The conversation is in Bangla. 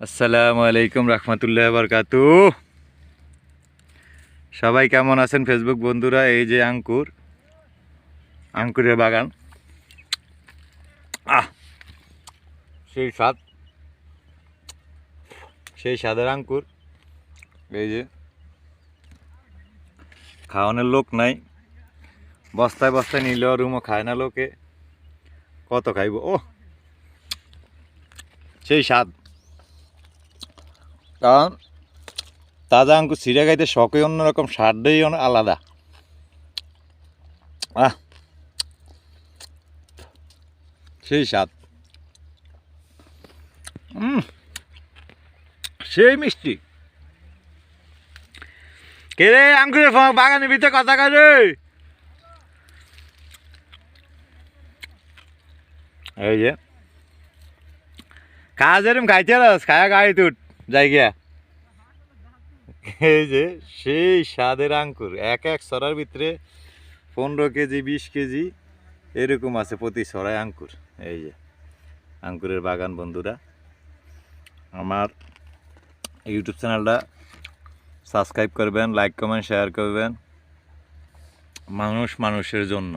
আসসালামু আলাইকুম রহমতুল্লাহ বরকাতু। সবাই কেমন আছেন ফেসবুক বন্ধুরা? এই যে আঙ্কুর, আঙ্কুরের বাগান। আহ, সেই স্বাদ। সেই স্বাদের আঙ্কুর। এই যে, খাওয়ানোর লোক নাই। বস্তায় বস্তায় নিলেও রুমও খায় না লোকে। কত খাইব? ও সেই স্বাদ। কারণ তাজা আঙ্কুর সিরা খাইতে শখই অন্যরকম অনেক আলাদা। আহ। সেই স্বাদ। সেই মিষ্টি। কে রে আঙ্কুরের ফ- বাগানের ভিতরে কথা কাজে এই যে। কাজ এরম খাইতে খায়া গাড়ি তুট যাই গিয়া এই যে সেই স্বাদের আঙ্কুর, এক এক সরার ভিতরে পনেরো কেজি, বিশ কেজি এরকম আছে প্রতি সরাই আঙ্কুর। এই যে আঙ্কুরের বাগান বন্ধুরা, আমার ইউটিউব চ্যানেলটা সাবস্ক্রাইব করবেন, লাইক, কমেন্ট, শেয়ার করবেন মানুষ মানুষের জন্য।